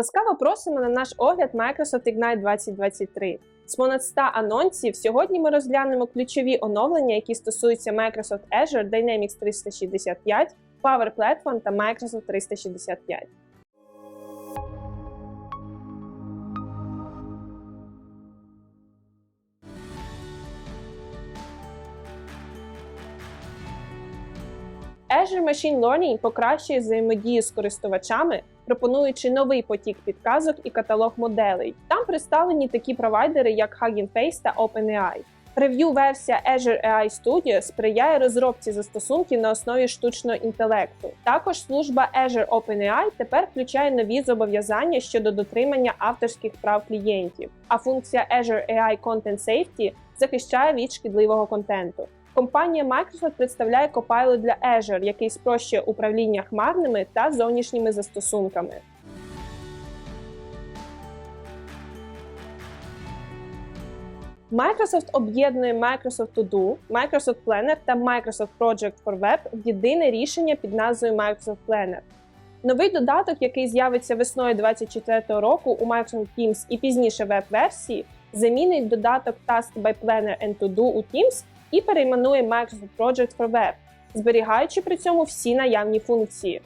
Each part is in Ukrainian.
Ласкаво просимо на наш огляд Microsoft Ignite 2023. З понад 100 анонсів сьогодні ми розглянемо ключові оновлення, які стосуються Microsoft Azure, Dynamics 365, Power Platform та Microsoft 365. Azure Machine Learning покращує взаємодію з користувачами, пропонуючи новий потік підказок і каталог моделей. Там представлені такі провайдери, як Hugging Face та OpenAI. Прев'ю-версія Azure AI Studio сприяє розробці застосунків на основі штучного інтелекту. Також служба Azure OpenAI тепер включає нові зобов'язання щодо дотримання авторських прав клієнтів, а функція Azure AI Content Safety захищає від шкідливого контенту. Компанія Microsoft представляє Copilot для Azure, який спрощує управління хмарними та зовнішніми застосунками. Microsoft об'єднує Microsoft To Do, Microsoft Planner та Microsoft Project for Web в єдине рішення під назвою Microsoft Planner. Новий додаток, який з'явиться весною 2024 року у Microsoft Teams і пізніше веб-версії, замінить додаток Task by Planner and To Do у Teams і перейменує Microsoft Project for Web, зберігаючи при цьому всі наявні функції.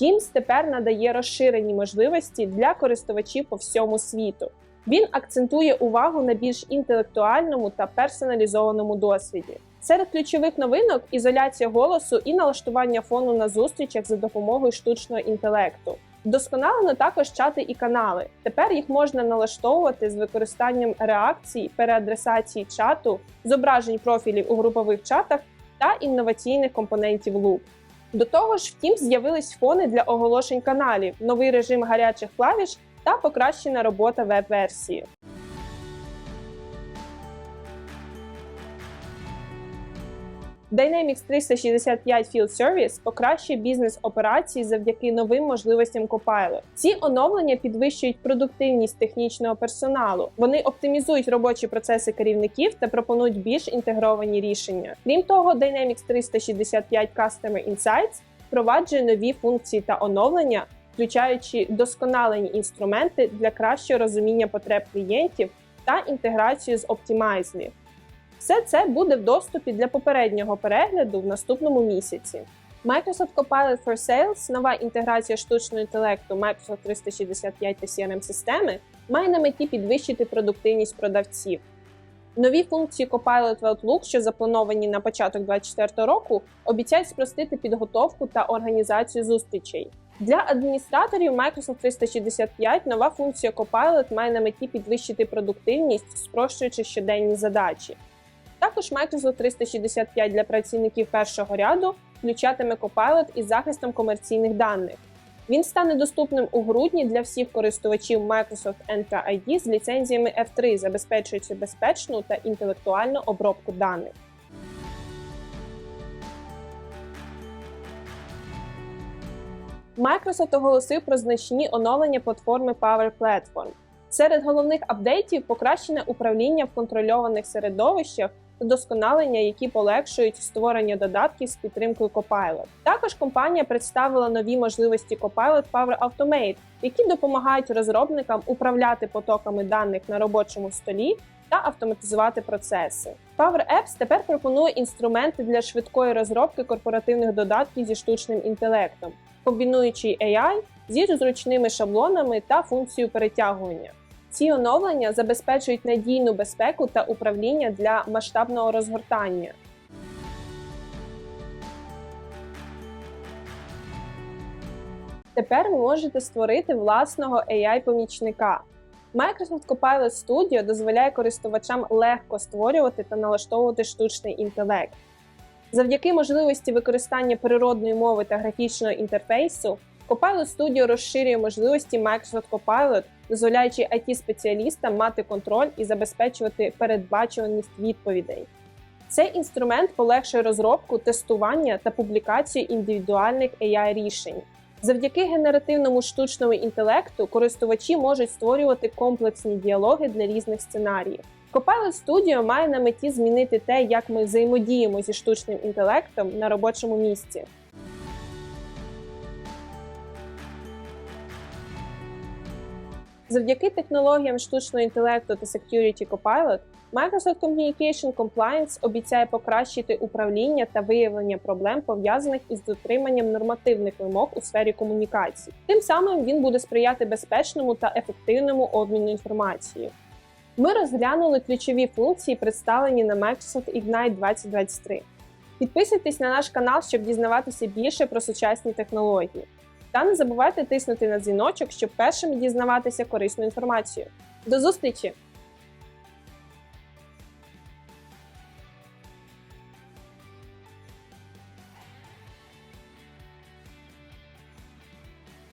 Teams тепер надає розширені можливості для користувачів по всьому світу. Він акцентує увагу на більш інтелектуальному та персоналізованому досвіді. Серед ключових новинок ізоляція голосу і налаштування фону на зустрічах за допомогою штучного інтелекту. Вдосконалено також чати і канали. Тепер їх можна налаштовувати з використанням реакцій, переадресації чату, зображень профілів у групових чатах та інноваційних компонентів Loop. До того ж, втім, з'явились фони для оголошень каналів, новий режим гарячих клавіш та покращена робота веб-версії. Dynamics 365 Field Service покращує бізнес операції завдяки новим можливостям Copilot. Ці оновлення підвищують продуктивність технічного персоналу. Вони оптимізують робочі процеси керівників та пропонують більш інтегровані рішення. Крім того, Dynamics 365 Customer Insights впроваджує нові функції та оновлення, включаючи досконалені інструменти для кращого розуміння потреб клієнтів та інтеграцію з Optimizely. Все це буде в доступі для попереднього перегляду в наступному місяці. Microsoft Copilot for Sales, нова інтеграція штучного інтелекту Microsoft 365 та crm системи має на меті підвищити продуктивність продавців. Нові функції Copilot в Outlook, що заплановані на початок 2024 року, обіцяють спростити підготовку та організацію зустрічей. Для адміністраторів Microsoft 365 нова функція Copilot має на меті підвищити продуктивність, спрощуючи щоденні задачі. Також Microsoft 365 для працівників першого ряду включатиме Copilot із захистом комерційних даних. Він стане доступним у грудні для всіх користувачів Microsoft Entra ID з ліцензіями F3, забезпечуючи безпечну та інтелектуальну обробку даних. Microsoft оголосив про значні оновлення платформи Power Platform. Серед головних апдейтів покращене управління в контрольованих середовищах вдосконалення, які полегшують створення додатків з підтримкою Copilot. Також компанія представила нові можливості Copilot Power Automate, які допомагають розробникам управляти потоками даних на робочому столі та автоматизувати процеси. Power Apps тепер пропонує інструменти для швидкої розробки корпоративних додатків зі штучним інтелектом, комбінуючи AI зі зручними шаблонами та функцією перетягування. Ці оновлення забезпечують надійну безпеку та управління для масштабного розгортання. Тепер ви можете створити власного AI-помічника. Microsoft Copilot Studio дозволяє користувачам легко створювати та налаштовувати штучний інтелект. Завдяки можливості використання природної мови та графічного інтерфейсу, Copilot Studio розширює можливості Microsoft Copilot дозволяючи it спеціалістам мати контроль і забезпечувати передбачуваність відповідей. Цей інструмент полегшує розробку, тестування та публікацію індивідуальних ai рішень. Завдяки генеративному штучному інтелекту користувачі можуть створювати комплексні діалоги для різних сценаріїв. Copilot Studio має на меті змінити те, як ми взаємодіємо зі штучним інтелектом на робочому місці. Завдяки технологіям штучного інтелекту та Security Copilot Microsoft Communication Compliance обіцяє покращити управління та виявлення проблем, пов'язаних із дотриманням нормативних вимог у сфері комунікацій. Тим самим він буде сприяти безпечному та ефективному обміну інформацією. Ми розглянули ключові функції, представлені на Microsoft Ignite 2023. Підписуйтесь на наш канал, щоб дізнаватися більше про сучасні технології. Та не забувайте тиснути на дзвіночок, щоб першим дізнаватися корисну інформацію. До зустрічі!